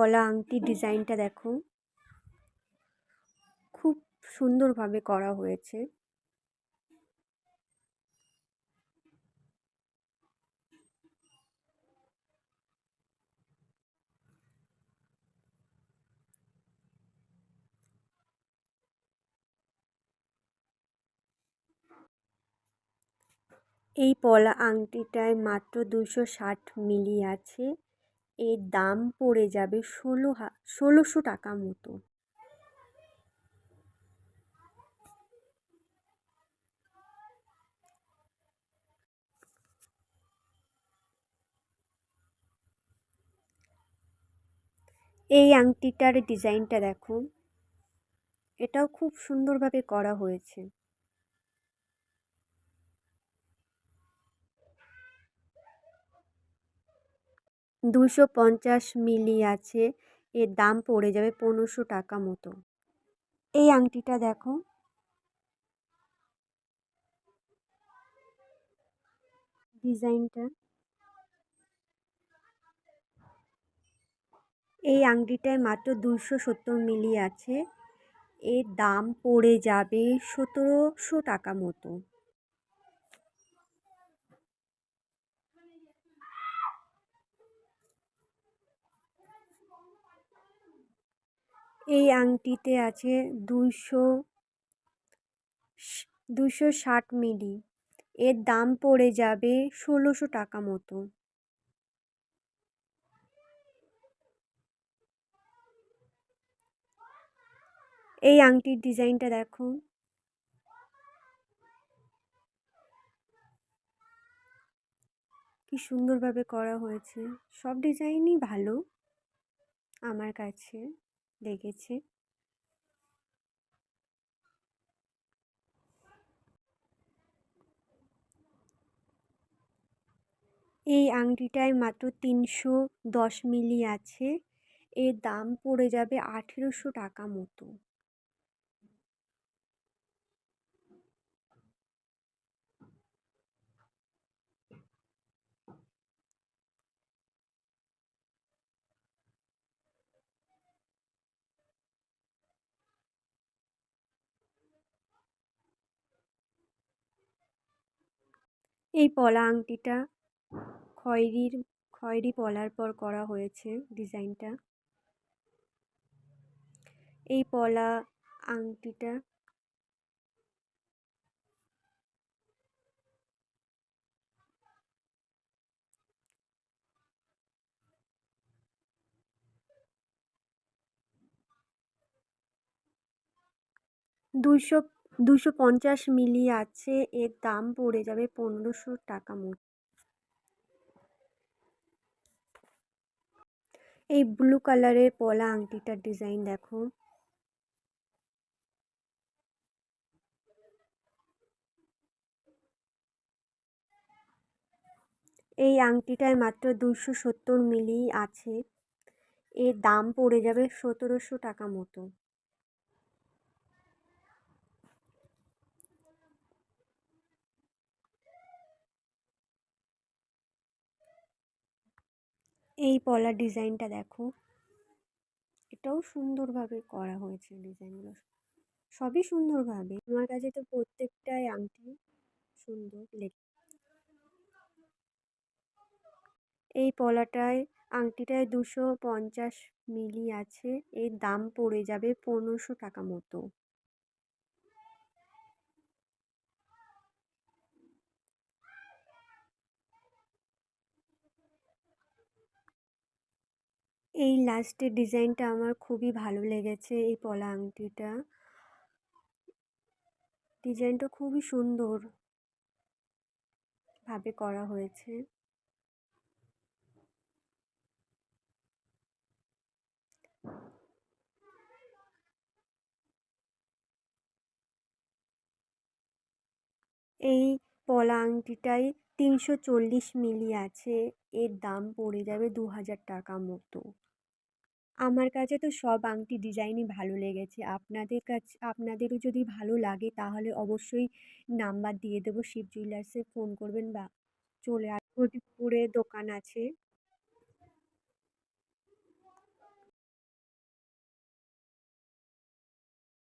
পলা আংটির ডিজাইনটা দেখো। খুব সুন্দরভাবে করা হয়েছে। এই পলা আংটিটায় মাত্র দুশো ষাট মিলি আছে। এর দাম পড়ে যাবে ষোলো ষোলোশো টাকা মতো। এই আংটিটার ডিজাইনটা দেখো। এটাও খুব সুন্দরভাবে করা হয়েছে। দুশো পঞ্চাশ মিলি আছে, এর দাম পড়ে যাবে পনেরোশো টাকা মতো। এই আংটিটা দেখো। ডিজাইনটা। এই আংটিটায় মাত্র দুশো সত্তর মিলি আছে, এর দাম পড়ে যাবে সতেরোশো টাকা মতো। এই আংটিতে আছে দুশো দুশো ষাট মিলি। এর দাম পড়ে যাবে ষোলোশো টাকা মতো। এই আংটির ডিজাইনটা দেখো। কি সুন্দরভাবে করা হয়েছে। সব ডিজাইনই ভালো আমার কাছে। লেগেছে এই আংটিটায় মাত্র তিনশো দশ মিলি আছে। এর দাম পড়ে যাবে আঠেরোশো টাকা মতো। এই পলা আংটিটা খয়েরির খয়েরি পলার পর করা হয়েছে ডিজাইনটা। এই পলা আংটিটা দুশো দুশো পঞ্চাশ মিলি আছে, এর দাম পড়ে যাবে পনেরোশো টাকা মতো এই ব্লু কালারের পলা আংটিটার ডিজাইন দেখো। এই আংটিটায় মাত্র দুশো সত্তর মিলি আছে, এর দাম পড়ে যাবে সতেরোশো টাকা মতো। এই পলার ডিজাইনটা দেখো। এটাও সুন্দরভাবে করা হয়েছে ডিজাইনগুলো। সবই সুন্দরভাবে। আমার কাছে তো প্রত্যেকটাই আংটি সুন্দর লেগে এই পলাটায়, আংটিটায় দুশো পঞ্চাশ মিলি আছে। এর দাম পড়ে যাবে পনেরোশো টাকা মতো। এই লাস্টের ডিজাইনটা আমার খুবই ভালো লেগেছে, এই পলা আংটিটা। ডিজাইনটা খুবই সুন্দর ভাবে করা হয়েছে। এই পলা আংটিটায় তিনশো চল্লিশ মিলি আছে, এর দাম পড়ে যাবে দু হাজার টাকা মতো। আমার কাছে তো সব আংটি ডিজাইনই ভালো লেগেছে। আপনাদের কাছে, আপনাদেরও যদি ভালো লাগে তাহলে অবশ্যই নাম্বার দিয়ে দেবো। শিব জুয়েলার্সে ফোন করবেন বা চলে আসব। দোকান আছে।